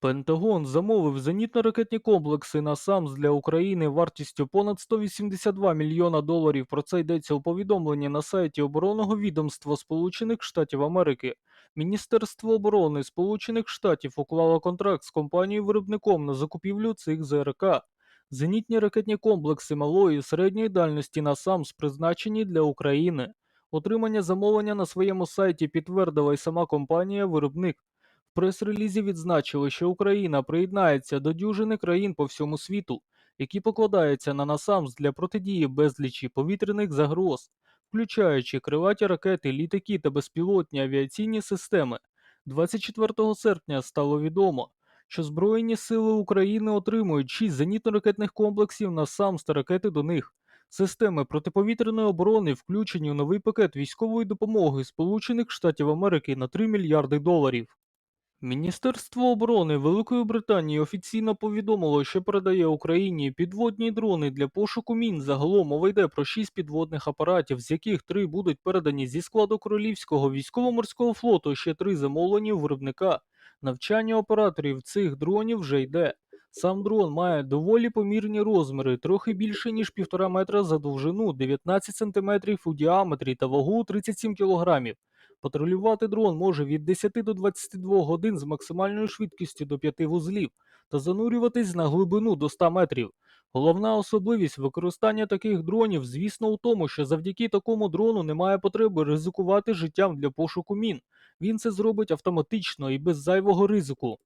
Пентагон замовив зенітно-ракетні комплекси «Насамс» для України вартістю понад 182 мільйона доларів. Про це йдеться у повідомленні на сайті оборонного відомства Сполучених Штатів Америки. Міністерство оборони Сполучених Штатів уклало контракт з компанією-виробником на закупівлю цих ЗРК. Зенітні ракетні комплекси малої і середньої дальності «Насамс» призначені для України. Отримання замовлення на своєму сайті підтвердила й сама компанія-виробник. Прес-релізі відзначили, що Україна приєднається до дюжини країн по всьому світу, які покладаються на насамс для протидії безлічі повітряних загроз, включаючи крилаті ракети, літаки та безпілотні авіаційні системи. 24 серпня стало відомо, що Збройні сили України отримують 6 зенітно-ракетних комплексів «Насамс» та ракети до них. Системи протиповітряної оборони включені у новий пакет військової допомоги Сполучених Штатів Америки на 3 мільярди доларів. Міністерство оборони Великої Британії офіційно повідомило, що передає Україні підводні дрони для пошуку мін. Загалом мова йде про шість підводних апаратів, з яких три будуть передані зі складу Королівського військово-морського флоту, ще три замовлені у виробника. Навчання операторів цих дронів вже йде. Сам дрон має доволі помірні розміри, трохи більше ніж півтора метра за довжину, 19 сантиметрів у діаметрі та вагу 37 кілограмів. Патрулювати дрон може від 10 до 22 годин з максимальною швидкістю до 5 вузлів та занурюватись на глибину до 100 метрів. Головна особливість використання таких дронів, звісно, у тому, що завдяки такому дрону немає потреби ризикувати життям для пошуку мін. Він це зробить автоматично і без зайвого ризику.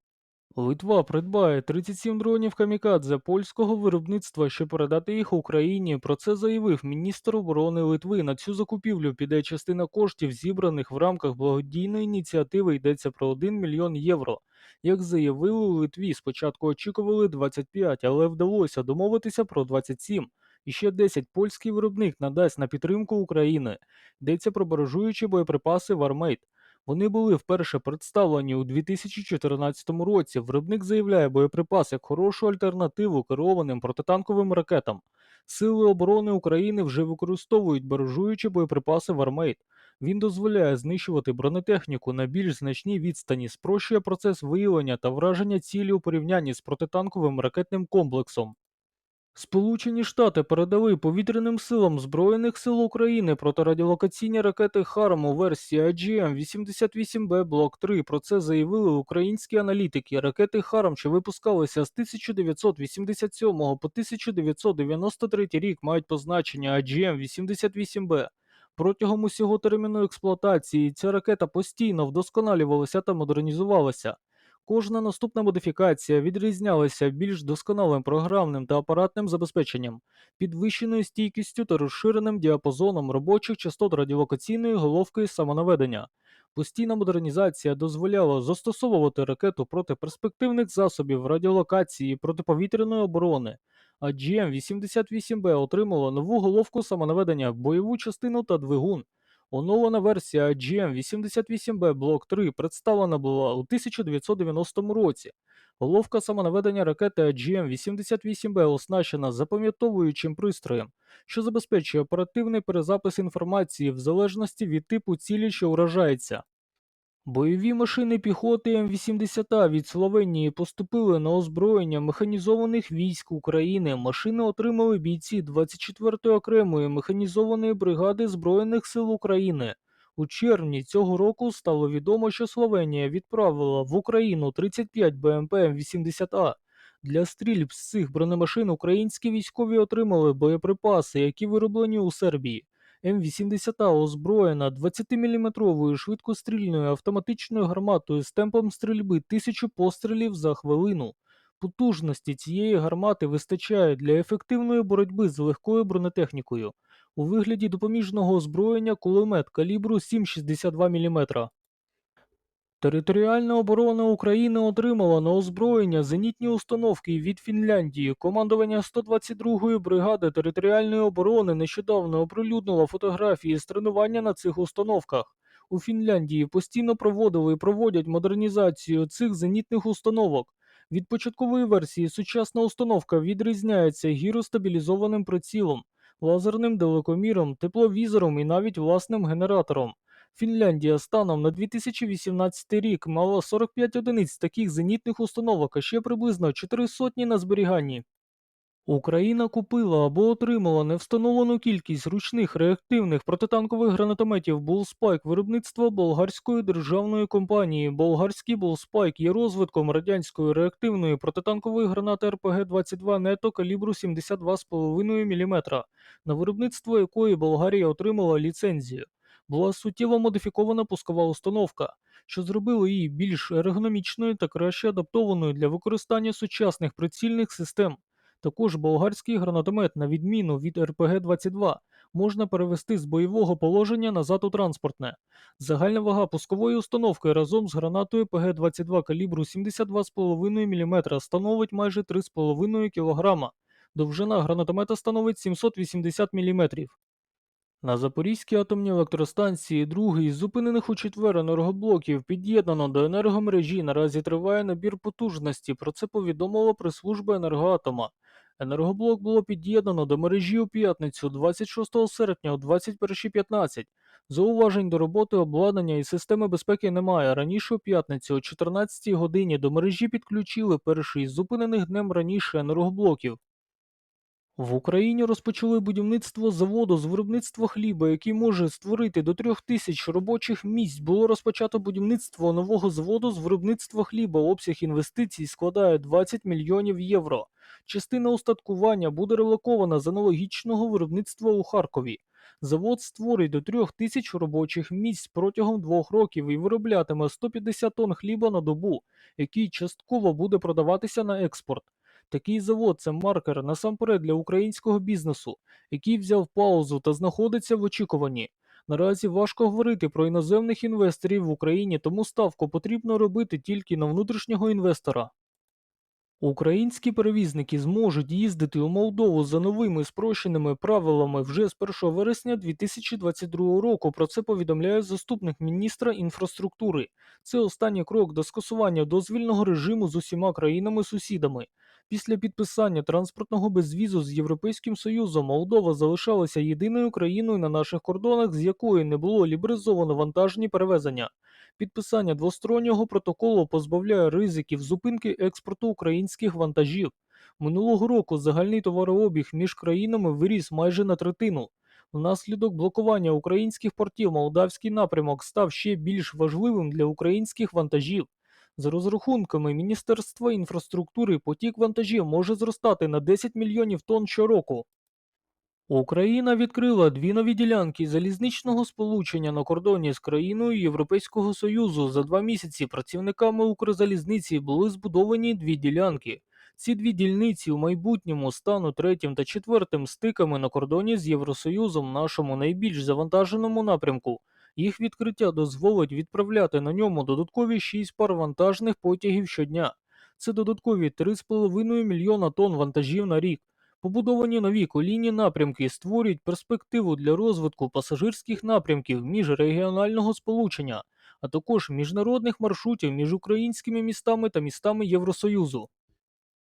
Литва придбає 37 дронів камікадзе польського виробництва, щоб передати їх Україні. Про це заявив міністр оборони Литви. На цю закупівлю піде частина коштів, зібраних в рамках благодійної ініціативи. Йдеться про 1 мільйон євро. Як заявили у Литві, спочатку очікували 25, але вдалося домовитися про 27. І ще 10 польський виробник надасть на підтримку України. Йдеться про баражуючі боєприпаси Вармейт. Вони були вперше представлені у 2014 році. Виробник заявляє боєприпас як хорошу альтернативу керованим протитанковим ракетам. Сили оборони України вже використовують баражуючі боєприпаси Вармейт. Він дозволяє знищувати бронетехніку на більш значній відстані, спрощує процес виявлення та враження цілі у порівнянні з протитанковим ракетним комплексом. Сполучені Штати передали повітряним силам Збройних сил України протирадіолокаційні ракети «Харм» у версії AGM-88B Блок 3. Про це заявили українські аналітики. Ракети «Харм», що випускалися з 1987 по 1993 рік, мають позначення AGM-88B. Протягом усього терміну експлуатації ця ракета постійно вдосконалювалася та модернізувалася. Кожна наступна модифікація відрізнялася більш досконалим програмним та апаратним забезпеченням, підвищеною стійкістю та розширеним діапазоном робочих частот радіолокаційної головки самонаведення. Постійна модернізація дозволяла застосовувати ракету проти перспективних засобів радіолокації протиповітряної оборони. А GM-88B отримала нову головку самонаведення, бойову частину та двигун. Оновлена версія GM88B Block 3 представлена була у 1990 році. Головка самонаведення ракети GM88B оснащена запам'ятовуючим пристроєм, що забезпечує оперативний перезапис інформації в залежності від типу цілі, що вражається. Бойові машини піхоти М-80А від Словенії поступили на озброєння механізованих військ України. Машини отримали бійці 24-ї окремої механізованої бригади Збройних сил України. У червні цього року стало відомо, що Словенія відправила в Україну 35 БМП М-80А. Для стрільб з цих бронемашин українські військові отримали боєприпаси, які вироблені у Сербії. М-80А озброєна 20-мм швидкострільною автоматичною гарматою з темпом стрільби 1000 пострілів за хвилину. Потужності цієї гармати вистачає для ефективної боротьби з легкою бронетехнікою. У вигляді допоміжного озброєння кулемет калібру 7,62 мм. Територіальна оборона України отримала на озброєння зенітні установки від Фінляндії. Командування 122-ї бригади територіальної оборони нещодавно оприлюднило фотографії з тренування на цих установках. У Фінляндії постійно проводили і проводять модернізацію цих зенітних установок. Від початкової версії сучасна установка відрізняється гіростабілізованим прицілом, лазерним далекоміром, тепловізором і навіть власним генератором. Фінляндія станом на 2018 рік мала 45 одиниць таких зенітних установок, а ще приблизно 4 сотні на зберіганні. Україна купила або отримала невстановлену кількість ручних реактивних протитанкових гранатометів Bullspike виробництва болгарської державної компанії. Болгарський Bullspike є розвитком радянської реактивної протитанкової гранати РПГ-22 НЕТО калібру 72,5 мм, на виробництво якої Болгарія отримала ліцензію. Була суттєво модифікована пускова установка, що зробило її більш ергономічною та краще адаптованою для використання сучасних прицільних систем. Також болгарський гранатомет, на відміну від РПГ-22, можна перевести з бойового положення назад у транспортне. Загальна вага пускової установки разом з гранатою ПГ-22 калібру 72,5 мм становить майже 3,5 кг. Довжина гранатомета становить 780 мм. На Запорізькій атомній електростанції другий із зупинених у четвер енергоблоків під'єднано до енергомережі. Наразі триває набір потужності. Про це повідомила прес-служба енергоатома. Енергоблок було під'єднано до мережі у п'ятницю 26 серпня о 21.15. Зауважень до роботи обладнання і системи безпеки немає. Раніше у п'ятницю о 14 годині до мережі підключили перший із зупинених днем раніше енергоблоків. В Україні розпочали будівництво заводу з виробництва хліба, який може створити до трьох тисяч робочих місць. Було розпочато будівництво нового заводу з виробництва хліба. Обсяг інвестицій складає 20 мільйонів євро. Частина устаткування буде релокована з аналогічного виробництва у Харкові. Завод створить до трьох тисяч робочих місць протягом двох років і вироблятиме 150 тонн хліба на добу, який частково буде продаватися на експорт. Такий завод це маркер насамперед для українського бізнесу, який взяв паузу та знаходиться в очікуванні. Наразі важко говорити про іноземних інвесторів в Україні, тому ставку потрібно робити тільки на внутрішнього інвестора. Українські перевізники зможуть їздити у Молдову за новими спрощеними правилами вже з 1 вересня 2022 року. Про це повідомляє заступник міністра інфраструктури. Це останній крок до скасування дозвільного режиму з усіма країнами-сусідами. Після підписання транспортного безвізу з Європейським Союзом Молдова залишалася єдиною країною на наших кордонах, з якої не було ліберизовано вантажні перевезення. Підписання двостороннього протоколу позбавляє ризиків зупинки експорту українських вантажів. Минулого року загальний товарообіг між країнами виріс майже на третину. Внаслідок блокування українських портів молдавський напрямок став ще більш важливим для українських вантажів. За розрахунками Міністерства інфраструктури, потік вантажів може зростати на 10 мільйонів тонн щороку. Україна відкрила дві нові ділянки залізничного сполучення на кордоні з країною Європейського Союзу. За два місяці працівниками Укрзалізниці були збудовані дві ділянки. Ці дві дільниці у майбутньому стануть третім та четвертим стиками на кордоні з Євросоюзом, нашому найбільш завантаженому напрямку. Їх відкриття дозволить відправляти на ньому додаткові 6 пар вантажних потягів щодня. Це додаткові 3,5 мільйона тонн вантажів на рік. Побудовані нові колійні напрямки створюють перспективу для розвитку пасажирських напрямків міжрегіонального сполучення, а також міжнародних маршрутів між українськими містами та містами Євросоюзу.